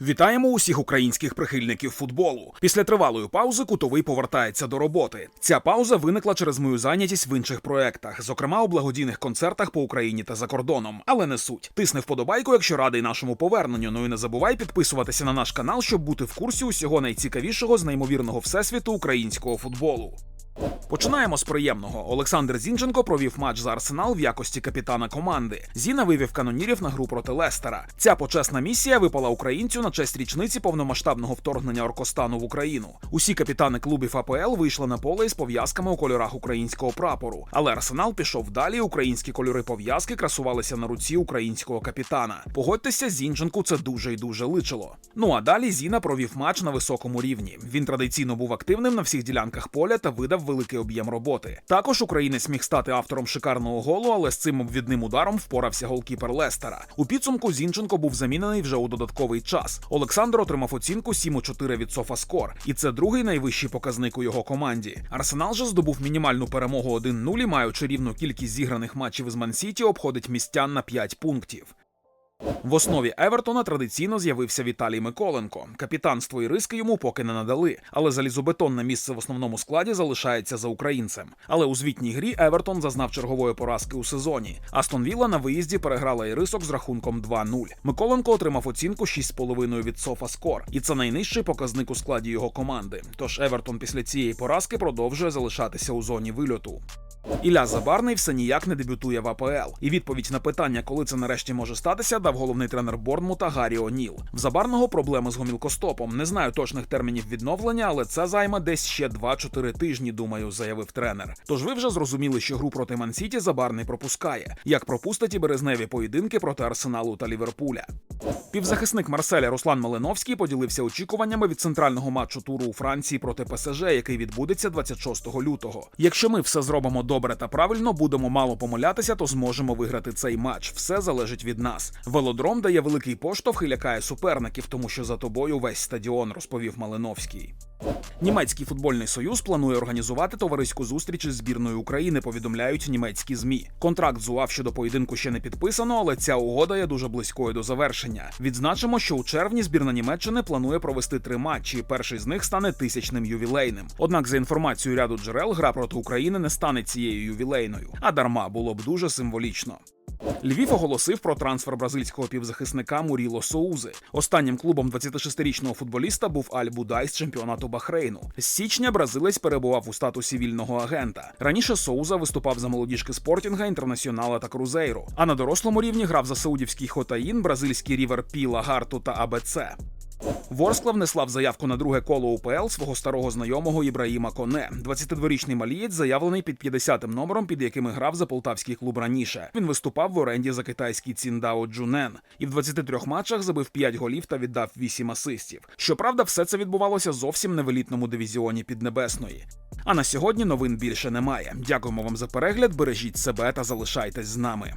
Вітаємо усіх українських прихильників футболу. Після тривалої паузи кутовий повертається до роботи. Ця пауза виникла через мою зайнятість в інших проектах, зокрема у благодійних концертах по Україні та за кордоном. Але не суть. Тисни вподобайку, якщо радий нашому поверненню. Ну і не забувай підписуватися на наш канал, щоб бути в курсі усього найцікавішого з неймовірного всесвіту українського футболу. Починаємо з приємного. Олександр Зінченко провів матч за Арсенал в якості капітана команди. Зіна вивів канонірів на гру проти Лестера. Ця почесна місія випала українцю на честь річниці повномасштабного вторгнення Оркостану в Україну. Усі капітани клубів АПЛ вийшли на поле із пов'язками у кольорах українського прапору. Але Арсенал пішов далі. Українські кольори пов'язки красувалися на руці українського капітана. Погодьтеся, Зінченку це дуже і дуже личило. Ну а далі Зіна провів матч на високому рівні. Він традиційно був активним на всіх ділянках поля та видав великий об'єм роботи. Також українець міг стати автором шикарного голу, але з цим обвідним ударом впорався голкіпер Лестера. У підсумку Зінченко був замінений вже у додатковий час. Олександр отримав оцінку 7,4 від Софаскор, і це другий найвищий показник у його команді. Арсенал же здобув мінімальну перемогу 1-0, і, маючи рівну кількість зіграних матчів з Мансіті, обходить містян на 5 пунктів. В основі Евертона традиційно з'явився Віталій Миколенко. Капітанство і риски йому поки не надали, але залізобетонне місце в основному складі залишається за українцем. Але у звітній грі Евертон зазнав чергової поразки у сезоні. Астон Вілла на виїзді переграла ірисок з рахунком 2-0. Миколенко отримав оцінку 6,5 від Софа Скор, і це найнижчий показник у складі його команди. Тож Евертон після цієї поразки продовжує залишатися у зоні вильоту. Ілля Забарний все ніяк не дебютує в АПЛ. І відповідь на питання, коли це нарешті може статися, дав головний тренер Борнмута Гаррі О'Ніл. В Забарного проблеми з гомілкостопом. Не знаю точних термінів відновлення, але це займе десь ще 2-4 тижні, думаю, заявив тренер. Тож ви вже зрозуміли, що гру проти Мансіті Забарний пропускає, як пропустить і березневі поєдинки проти Арсеналу та Ліверпуля. Півзахисник Марселя Руслан Малиновський поділився очікуваннями від центрального матчу туру у Франції проти ПСЖ, який відбудеться 26 лютого. Якщо ми все зробимо добре та правильно, будемо мало помилятися, то зможемо виграти цей матч. Все залежить від нас. Велодром дає великий поштовх і лякає суперників, тому що за тобою весь стадіон, розповів Малиновський. Німецький футбольний союз планує організувати товариську зустріч із збірною України. Повідомляють німецькі змі. Контракт з УАВ щодо поєдинку ще не підписано, але ця угода є дуже близькою до завершення. Відзначимо, що у червні збірна Німеччини планує провести три матчі. Перший з них стане тисячним ювілейним. Однак, за інформацією ряду джерел, гра проти України не стане цією ювілейною, а дарма було б дуже символічно. Львів оголосив про трансфер бразильського півзахисника Муріло Соузи. Останнім клубом 26-річного футболіста був Аль Будай з чемпіонату Бахрейну. З січня бразилець перебував у статусі вільного агента. Раніше Соуза виступав за молодіжки Спортінга, Інтернаціонала та Крузейру. А на дорослому рівні грав за саудівський Хотаїн, бразильський Рівер Пі, Лагарту та АБЦ. Ворскла внесла заявку на друге коло УПЛ свого старого знайомого Ібраїма Коне. 22-річний малієць заявлений під 50-м номером, під яким грав за полтавський клуб раніше. Він виступав в оренді за китайський Ціндао Джунен і в 23 матчах забив 5 голів та віддав 8 асистів. Щоправда, все це відбувалося зовсім не в елітному дивізіоні Піднебесної. А на сьогодні новин більше немає. Дякуємо вам за перегляд. Бережіть себе та залишайтесь з нами.